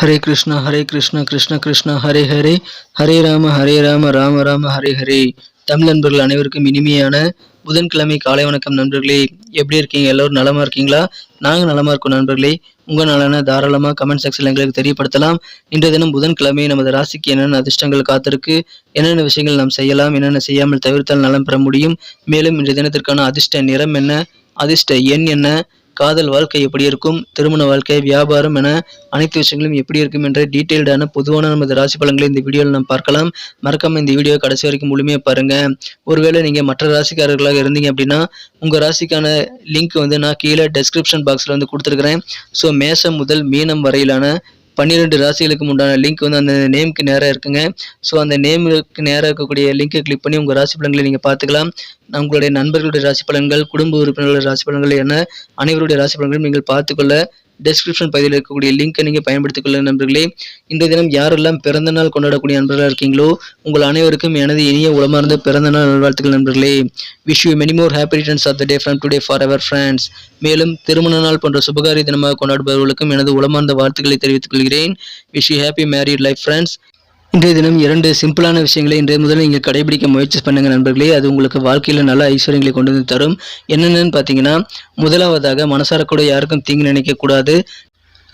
ஹரே கிருஷ்ணா ஹரே கிருஷ்ணா கிருஷ்ண கிருஷ்ணா ஹரே ஹரே ஹரே ராம ஹரே ராம ராம ராம ஹரே ஹரே தமிழ் நண்பர்கள் அனைவருக்கும் இனிமையான புதன்கிழமை காலை வணக்கம் நண்பர்களே. எப்படி இருக்கீங்க? எல்லோரும் நலமாக இருக்கீங்களா? நாங்கள் நலமாக இருக்கோம் நண்பர்களே. உங்கள் நலனை தாராளமாக கமெண்ட் செக்ஷனில் எங்களுக்கு தெரியப்படுத்தலாம். இன்றைய தினம் புதன்கிழமை நமது ராசிக்கு என்னென்ன அதிர்ஷ்டங்கள் காத்திருக்கு? என்னென்ன விஷயங்கள் நாம் செய்யலாம்? என்னென்ன செய்யாமல் தவிர்த்தால் நலம் பெற முடியும்? மேலும் இன்றைய தினத்திற்கான அதிர்ஷ்ட நிறம் என்ன? அதிர்ஷ்ட எண் என்ன? காதல் வாழ்க்கை எப்படி இருக்கும் திருமண வாழ்க்கை வியாபாரம் என அனைத்து விஷயங்களும் எப்படி இருக்கும் என்ற டீட்டெயில்டான பொதுவான நமது ராசி பலன்களை இந்த வீடியோவில் நாம் பார்க்கலாம். மறக்காம இந்த வீடியோ கடைசி வரைக்கும் முழுமையாக பாருங்க. ஒருவேளை நீங்கள் மற்ற ராசிக்காரர்களாக இருந்தீங்க அப்படின்னா உங்கள் ராசிக்கான லிங்க் வந்து நான் கீழே டெஸ்கிரிப்ஷன் பாக்ஸில் வந்து கொடுத்துருக்குறேன். ஸோ மேசம் முதல் மீனம் வரையிலான பன்னிரெண்டு ராசிகளுக்கு உண்டான லிங்க் வந்து அந்த நேமுக்கு நேராக இருக்குங்க. ஸோ அந்த நேமுக்கு நேராக இருக்கக்கூடிய லிங்கை கிளிக் பண்ணி உங்கள் ராசி பலன்களை நீங்கள் பார்த்துக்கலாம். உங்களுடைய நண்பர்களுடைய ராசி பலன்கள் குடும்ப உறுப்பினர்களுடைய ராசி பலன்கள் என அனைவருடைய ராசி பலன்களையும் நீங்கள் பார்த்துக்கொள்ள டெஸ்கிரிப்ஷன் பகுதியில் இருக்கக்கூடிய லிங்கை நீங்கள் பயன்படுத்திக் கொள்ள நண்பர்களே. இந்த தினம் யாரெல்லாம் பிறந்த நாள் கொண்டாடக்கூடிய நண்பர்களாக இருக்கீங்களோ உங்கள் அனைவருக்கும் எனது இனிய உளமார்ந்த பிறந்த நாள் நல்வாழ்த்துக்கள் நண்பர்களே. Wish you many more happy returns of the day from today for our friends மேலும் திருமண நாள் போன்ற சுபகாரிய தினமாக கொண்டாடுபவர்களுக்கும் எனது உளமார்ந்த வாழ்த்துக்களை தெரிவித்துக் கொள்கிறேன். Wish you happy married life friends இன்றைய தினம் இரண்டு சிம்பிளான விஷயங்களை இன்றைய முதல்ல நீங்கள் கடைபிடிக்க முயற்சி பண்ணுங்க நண்பர்களே. அது உங்களுக்கு வாழ்க்கையில் நல்ல ஐஸ்வர்யங்களை கொண்டு வந்து தரும். என்னென்னு பார்த்தீங்கன்னா முதலாவதாக மனசார கூட யாருக்கும் தீங்கு நினைக்கக்கூடாது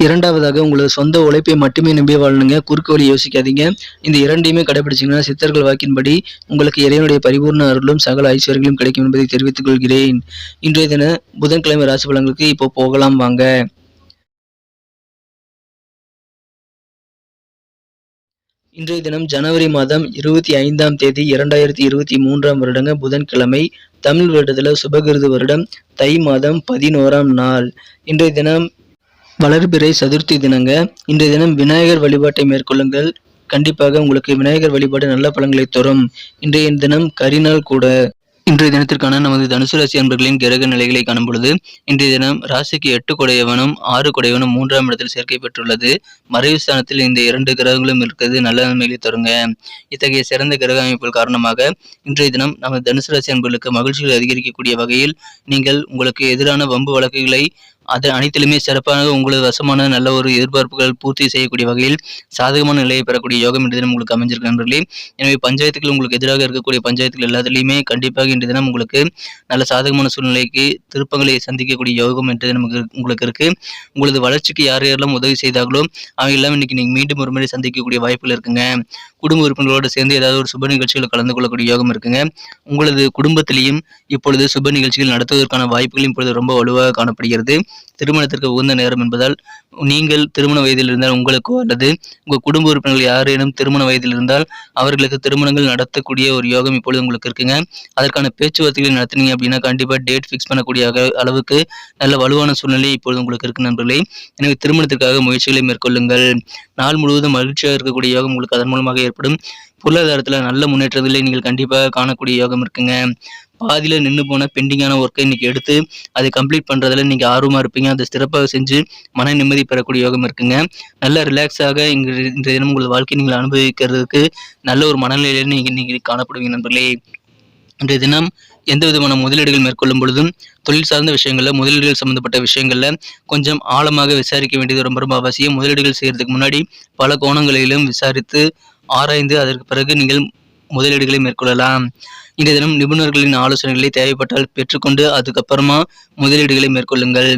இரண்டாவதாக உங்களது சொந்த உழைப்பை மட்டுமே நம்பி வாழணுங்க. குறுக்கு வழி யோசிக்காதீங்க. இந்த இரண்டையுமே கடைபிடிச்சிங்கன்னா சித்தர்கள் வாக்கின்படி உங்களுக்கு இறைவனுடைய பரிபூர்ண அருளும் சகல ஐஸ்வர்யங்களும் கிடைக்கும் என்பதை தெரிவித்துக் கொள்கிறேன். இன்றைய தின புதன்கிழமை ராசி பலன்களுக்கு இப்போ போகலாம் வாங்க. இன்றைய தினம் ஜனவரி மாதம் இருபத்தி ஐந்தாம் தேதி இரண்டாயிரத்தி இருபத்தி மூன்றாம் வருடங்க புதன்கிழமை தமிழ் வருடத்தில் சுபகிருது வருடம் தை மாதம் பதினோராம் நாள். இன்றைய தினம் வளர்பிறை சதுர்த்தி தினங்க. இன்றைய தினம் விநாயகர் வழிபாட்டை மேற்கொள்ளுங்கள். கண்டிப்பாக உங்களுக்கு விநாயகர் வழிபாடு நல்ல பலன்களை தரும். இன்றைய தினம் கரிநாள் கூட. இன்றைய தினத்திற்கான நமது தனுசு ராசி அன்பர்களின் கிரக நிலைகளை காணும் பொழுது இன்றைய தினம் ராசிக்கு எட்டு கொடையவனும் ஆறு கொடையவனும் மூன்றாம் இடத்தில் சேர்க்கை பெற்றுள்ளது. மறைவு ஸ்தானத்தில் இந்த இரண்டு கிரகங்களும் இருக்கிறது. நல்ல நன்மைகளை தருங்க. இத்தகைய சிறந்த கிரக அமைப்புகள் காரணமாக இன்றைய தினம் நமது தனுசு ராசி அன்பர்களுக்கு மகிழ்ச்சிகள் அதிகரிக்கக்கூடிய வகையில் நீங்கள் உங்களுக்கு எதிரான வம்பு வழக்குகளை அது அனைத்திலுமே சிறப்பாக உங்களது வசமான நல்ல ஒரு எதிர்பார்ப்புகள் பூர்த்தி செய்யக்கூடிய வகையில் சாதகமான நிலையை பெறக்கூடிய யோகம் இன்று தினம் உங்களுக்கு அமைஞ்சிருக்கு நண்பர்களே எனவே பஞ்சாயத்துகள் உங்களுக்கு எதிராக இருக்கக்கூடிய பஞ்சாயத்துகள் எல்லாத்துலேயுமே கண்டிப்பாக இன்று தினம் உங்களுக்கு நல்ல சாதகமான சூழ்நிலைக்கு திருப்பங்களை சந்திக்கக்கூடிய யோகம் இன்று நமக்கு உங்களுக்கு இருக்கு. உங்களது வளர்ச்சிக்கு யார் யாரெல்லாம் உதவி செய்தார்களோ அவை எல்லாம் இன்னைக்கு நீங்கள் மீண்டும் ஒரு முறை சந்திக்கக்கூடிய வாய்ப்புகள் இருக்குங்க. குடும்ப உறுப்பினர்களோடு சேர்ந்து ஏதாவது ஒரு சுப நிகழ்ச்சிகள் கலந்து கொள்ளக்கூடிய யோகம் இருக்குங்க. உங்களது குடும்பத்திலையும் இப்பொழுது சுப நிகழ்ச்சிகள் நடத்துவதற்கான வாய்ப்புகள் இப்பொழுது ரொம்ப வலுவாக காணப்படுகிறது. திருமணத்திற்கு உகந்த நேரம் என்பதால் நீங்கள் திருமண வயதில் இருந்தால் உங்களுக்கோ அல்லது உங்கள் குடும்ப உறுப்பினர்கள் யாரேனும் திருமண வயதில் இருந்தால் அவர்களுக்கு திருமணங்கள் நடத்தக்கூடிய ஒரு யோகம் இப்பொழுது உங்களுக்கு இருக்குங்க. அதற்கான பேச்சுவார்த்தைகளை நடத்தினீங்க அப்படின்னா கண்டிப்பாக டேட் ஃபிக்ஸ் பண்ணக்கூடிய அளவுக்கு நல்ல வலுவான சூழ்நிலை இப்பொழுது உங்களுக்கு இருக்கு நண்பர்களே. எனவே திருமணத்திற்காக முயற்சிகளை மேற்கொள்ளுங்கள். நாள் முழுவதும் மகிழ்ச்சியாக இருக்கக்கூடிய யோகம் உங்களுக்கு அதன் மூலமாக ஏற்படும். பொருளாதாரத்தில் நல்ல முன்னேற்றத்தில் நீங்கள் கண்டிப்பாக காணக்கூடிய யோகம் இருக்குங்க. பாதியில் நின்று போன பெண்டிங்கான ஒர்க்கை இன்னைக்கு எடுத்து அதை கம்ப்ளீட் பண்ணுறதுல நீங்கள் ஆர்வமாக இருப்பீங்க. அதை சிறப்பாக செஞ்சு மன நிம்மதி பெறக்கூடிய யோகம் இருக்குங்க. நல்ல ரிலாக்ஸாக இங்கே இன்றைய தினம் உங்கள் வாழ்க்கை நீங்கள் அனுபவிக்கிறதுக்கு நல்ல ஒரு மனநிலையில் நீங்கள் நீங்கள் காணப்படுவீங்க நண்பர்களே. இன்றைய தினம் எந்த விதமான முதலீடுகள் மேற்கொள்ளும் பொழுதும் தொழில் சார்ந்த விஷயங்களில் முதலீடுகள் சம்மந்தப்பட்ட விஷயங்களில் கொஞ்சம் ஆழமாக விசாரிக்க வேண்டியது ரொம்ப ரொம்ப அவசியம். முதலீடுகள் செய்கிறதுக்கு முன்னாடி பல கோணங்களிலும் விசாரித்து ஆராய்ந்து அதற்கு பிறகு நீங்கள் முதலீடுகளை மேற்கொள்ளலாம். இன்றைய தினம் நிபுணர்களின் ஆலோசனைகளை தேவைப்பட்டால் பெற்றுக்கொண்டு அதுக்கப்புறமா முதலீடுகளை மேற்கொள்ளுங்கள்.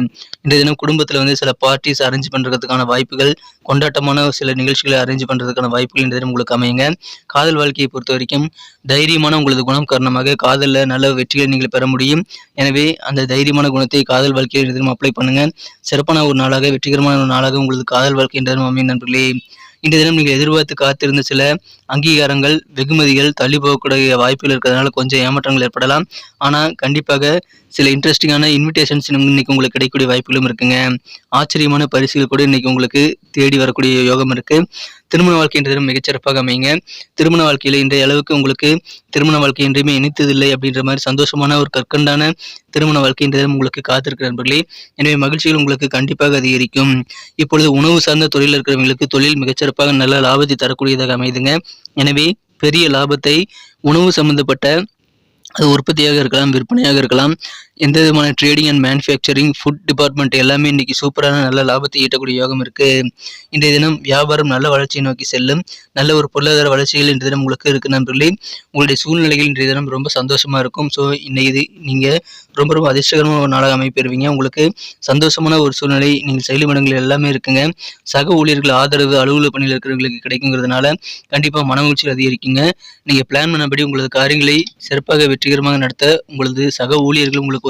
இன்றைய தினம் குடும்பத்தில் வந்து சில பார்ட்டிஸ் அரேஞ்ச் பண்ணுறதுக்கான வாய்ப்புகள் கொண்டாட்டமான சில நிகழ்ச்சிகளை அரேஞ்ச் பண்ணுறதுக்கான வாய்ப்புகள் இன்றைய தினம் உங்களுக்கு அமையுங்க. காதல் வாழ்க்கையை பொறுத்த வரைக்கும் தைரியமான உங்களது குணம் காரணமாக காதலில் நல்ல வெற்றிகளை நீங்கள் பெற முடியும். எனவே அந்த தைரியமான குணத்தை காதல் வாழ்க்கையில் இன்றைய தினம் அப்ளை பண்ணுங்க. சிறப்பான ஒரு நாளாக வெற்றிகரமான ஒரு நாளாக உங்களது காதல் வாழ்க்கை இன்றைய தினம் அமையும் நண்பர்களே. இன்றைய தினம் நீங்கள் எதிர்பார்த்து காத்திருந்த சில அங்கீகாரங்கள் வெகுமதிகள் தள்ளி போகக்கூடிய வாய்ப்புகள் இருக்கிறதுனால கொஞ்சம் ஏமாற்றங்கள் ஏற்படலாம். ஆனால் கண்டிப்பாக சில இன்ட்ரெஸ்டிங்கான இன்விடேஷன்ஸ் இன்னைக்கு உங்களுக்கு கிடைக்கக்கூடிய வாய்ப்புகளும் இருக்குங்க. ஆச்சரியமான பரிசுகள் கூட இன்னைக்கு உங்களுக்கு தேடி வரக்கூடிய யோகம் இருக்கு. திருமண வாழ்க்கை என்ற மிகச்சிறப்பாக அமைங்க திருமண வாழ்க்கையில் இன்றைய அளவுக்கு உங்களுக்கு திருமண வாழ்க்கை என்றையுமே இணைத்ததில்லை அப்படின்ற மாதிரி சந்தோஷமான ஒரு கற்கண்டான திருமண வாழ்க்கை என்ற உங்களுக்கு காத்திருக்கிற நண்பர்களே எனவே மகிழ்ச்சிகள் உங்களுக்கு கண்டிப்பாக அதிகரிக்கும். இப்பொழுது உணவு சார்ந்த தொழில் இருக்கிறவங்களுக்கு தொழில் மிகச்சிறப்பாக நல்ல லாபத்தை தரக்கூடியதாக அமைதுங்க. எனவே பெரிய லாபத்தை உணவு சம்பந்தப்பட்ட அது உற்பத்தியாக இருக்கலாம் விற்பனையாக இருக்கலாம். எந்த விதமான trading and manufacturing food department எல்லாமே இன்னைக்கு சூப்பரான நல்ல லாபத்தை ஈட்டக்கூடிய யோகம் இருக்கு. இன்றைய தினம் வியாபாரம் நல்ல வளர்ச்சியை நோக்கி செல்லும். நல்ல ஒரு பொருளாதார வளர்ச்சிகள் இன்றைய தினம் உங்களுக்கு இருக்கு நண்பர்களே. உங்களுடைய சூழ்நிலைகள் இன்றைய தினம் ரொம்ப சந்தோஷமா இருக்கும். ஸோ இன்னைக்கு நீங்க ரொம்ப ரொம்ப அதிர்ஷ்டகரமான ஒரு நாளாக அமைப்பெறுவீங்க. உங்களுக்கு சந்தோஷமான ஒரு சூழ்நிலை நீங்கள் செயல்படங்கள் எல்லாமே இருக்குங்க. சக ஊழியர்கள் ஆதரவு அலுவலக பணியில் இருக்கிறவங்களுக்கு கிடைக்குங்கிறதுனால கண்டிப்பாக மன மகிழ்ச்சி அதிகரிக்குங்க. நீங்கள் பிளான் பண்ணபடி உங்களது காரியங்களை சிறப்பாக வெற்றிகரமாக நடத்த உங்களது சக ஊழியர்கள் உங்களுக்கு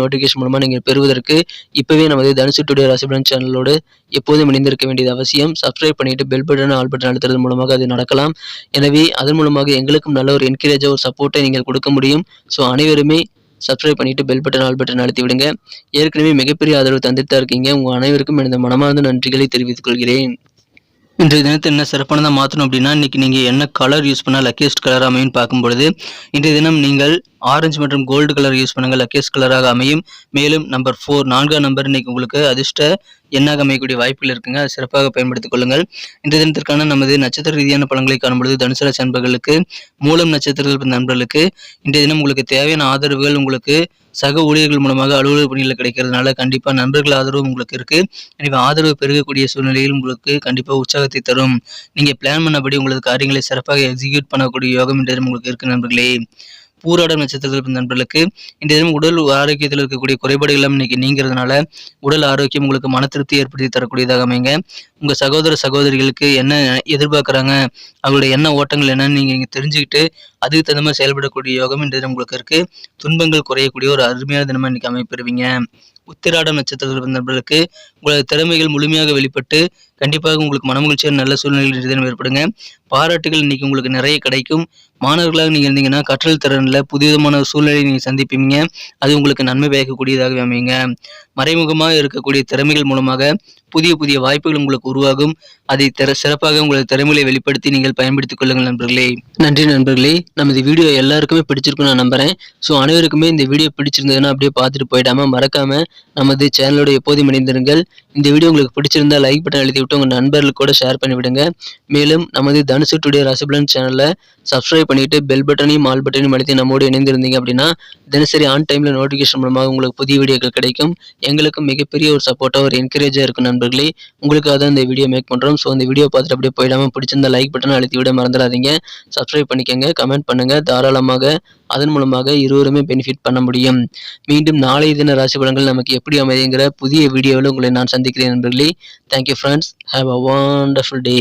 நோட்டிஃபிகேஷன் மூலமாக நீங்கள் பெறுவதற்கு இப்போவே நமது தனுசு டுடே ராசிபலன் சேனலோடு எப்போதும் இணைந்திருக்க வேண்டியது அவசியம். சப்ஸ்கிரைப் பண்ணிட்டு பெல் பட்டன் ஆல் பட்டன் அழுத்துறது மூலமாக அது நடக்கலாம். எனவே அதன் மூலமாக எங்களுக்கும் நல்ல ஒரு என்கரேஜாக ஒரு சப்போர்ட்டை நீங்கள் கொடுக்க முடியும். ஸோ அனைவருமே சப்ஸ்கிரைப் பண்ணிட்டு பெல் பட்டன் ஆல் பட்டன் அழுத்தி விடுங்க. ஏற்கனவே மிகப்பெரிய ஆதரவு தந்துட்டு தான் இருக்கீங்க. உங்கள் அனைவருக்கும் எனது மனமார்ந்த நன்றிகளை தெரிவித்துக் கொள்கிறேன். இன்றைய தினத்தை என்ன சிறப்பானதாக மாற்றணும் அப்படின்னா இன்றைக்கி நீங்கள் என்ன கலர் யூஸ் பண்ணால் லக்கியஸ்ட் கலர் அமையும் பார்க்கும்பொழுது இன்றைய தினம் நீங்கள் ஆரஞ்சு மற்றும் கோல்டு கலர் யூஸ் பண்ணுங்கள் லக்கேஸ் கலராக அமையும். மேலும் நம்பர் ஃபோர் நான்காம் நம்பர் இன்னைக்கு உங்களுக்கு அதிர்ஷ்ட எண்ணாக அமையக்கூடிய வாய்ப்புகள் இருக்குங்க. சிறப்பாக பயன்படுத்திக் கொள்ளுங்கள். இன்றைய தினத்திற்கான நமது நட்சத்திர ரீதியான பலன்களை காணும்பொழுது தனுசு ராசி நண்பர்களுக்கு மூலம் நட்சத்திரங்கள் நண்பர்களுக்கு இன்றைய தினம் உங்களுக்கு தேவையான ஆதரவுகள் உங்களுக்கு சக ஊழியர்கள் மூலமாக அலுவலக பணிகள் கிடைக்கிறதுனால கண்டிப்பாக நண்பர்கள் ஆதரவு உங்களுக்கு இருக்கு. எனவே ஆதரவு பெருகக்கூடிய சூழ்நிலையில் உங்களுக்கு கண்டிப்பாக உற்சாகத்தை தரும். நீங்கள் பிளான் பண்ணபடி உங்களது காரியங்களை சிறப்பாக எக்ஸிக்யூட் பண்ணக்கூடிய யோகம் இன்றைய உங்களுக்கு இருக்கு நண்பர்களே. பூராட நட்சத்திரத்தில் இருந்த நண்பர்களுக்கு இன்றைய தினம் உடல் ஆரோக்கியத்தில் இருக்கக்கூடிய குறைபாடுகள் எல்லாம் இன்னைக்கு நீங்கிறதுனால உடல் ஆரோக்கியம் உங்களுக்கு மன திருப்தி ஏற்படுத்தி தரக்கூடியதாக அமைங்க. உங்கள் சகோதர சகோதரிகளுக்கு என்ன எதிர்பார்க்குறாங்க? அவங்களுடைய என்ன ஓட்டங்கள் என்னன்னு நீங்கள் இங்கே தெரிஞ்சுக்கிட்டு அதுக்கு தகுந்த மாதிரி செயல்படக்கூடிய யோகம் இன்றைய உங்களுக்கு இருக்குது துன்பங்கள் குறையக்கூடிய ஒரு அருமையான தினமாக இன்னைக்கு அமைப்பெறுவீங்க. உத்திராடம் நட்சத்திரத்தில் பிறந்த உங்களது திறமைகள் முழுமையாக வெளிப்பட்டு கண்டிப்பாக உங்களுக்கு மனமகிழ்ச்சியான நல்ல சூழ்நிலைகள் இன்றைய ஏற்படுங்க. பாராட்டுகள் இன்னைக்கு உங்களுக்கு நிறைய கிடைக்கும். மாணவர்களாக நீங்கள் இருந்தீங்கன்னா கற்றல் திறனில் புதிதமான சூழ்நிலையை நீங்கள் சந்திப்பீங்க. அது உங்களுக்கு நன்மை பயக்கக்கூடியதாகவே அமையுங்க. மறைமுகமாக இருக்கக்கூடிய திறமைகள் மூலமாக புதிய புதிய வாய்ப்புகள் உங்களுக்கு உருவாகும். அதை திற சிறப்பாக உங்களது திறமையை வெளிப்படுத்தி நீங்கள் பயன்படுத்திக் கொள்ளுங்கள் நண்பர்களே. நன்றி நண்பர்களே. நமது வீடியோ எல்லாருக்குமே பிடிச்சிருக்கும் நான் நம்புறேன். ஸோ அனைவருக்குமே இந்த வீடியோ பிடிச்சிருந்ததுன்னா அப்படியே பார்த்துட்டு போயிடாம மறக்காம நமது சேனலோட எப்போதும் இணைந்திருங்கள். இந்த வீடியோ உங்களுக்கு பிடிச்சிருந்தா லைக் பட்டன் எழுதி விட்டு உங்கள் நண்பர்களுக்கு கூட ஷேர் பண்ணிவிடுங்க மேலும் நமது தனுசு டுடே ரசபலன் சேனலை சப்ஸ்கிரைப் பண்ணிட்டு பெல் பட்டனையும் ஆல் பட்டனையும் அழுத்தி நம்மோடு இணைந்திருந்தீங்க அப்படின்னா தினசரி ஆன் டைமில் நோட்டிஃபிகேஷன் மூலமாக உங்களுக்கு புதிய வீடியோக்கள் கிடைக்கும். எங்களுக்கும் மிகப்பெரிய ஒரு சப்போர்ட்டாக ஒரு என்கரேஜாக இருக்கும் நண்பர்களே. உங்களுக்காக தான் இந்த வீடியோ மேக் பண்ணுறோம் ஸோ இந்த வீடியோ பார்த்துட்டு அப்படியே போயிடாமல் பிடிச்சிருந்த லைக் பட்டனை அழுத்தி விட மறந்துடாதீங்க. சப்ஸ்கிரைப் பண்ணிக்கோங்க கமெண்ட் பண்ணுங்கள் தாராளமாக அதன் மூலமாக இருவருமே பெனிஃபிட் பண்ண முடியும். மீண்டும் நாளைய தின ராசி பலன்கள் நமக்கு எப்படி அமைதிங்கிற புதிய வீடியோவில் உங்களை நான் சந்திக்கிறேன் நண்பர்களே. Thank you friends have a wonderful day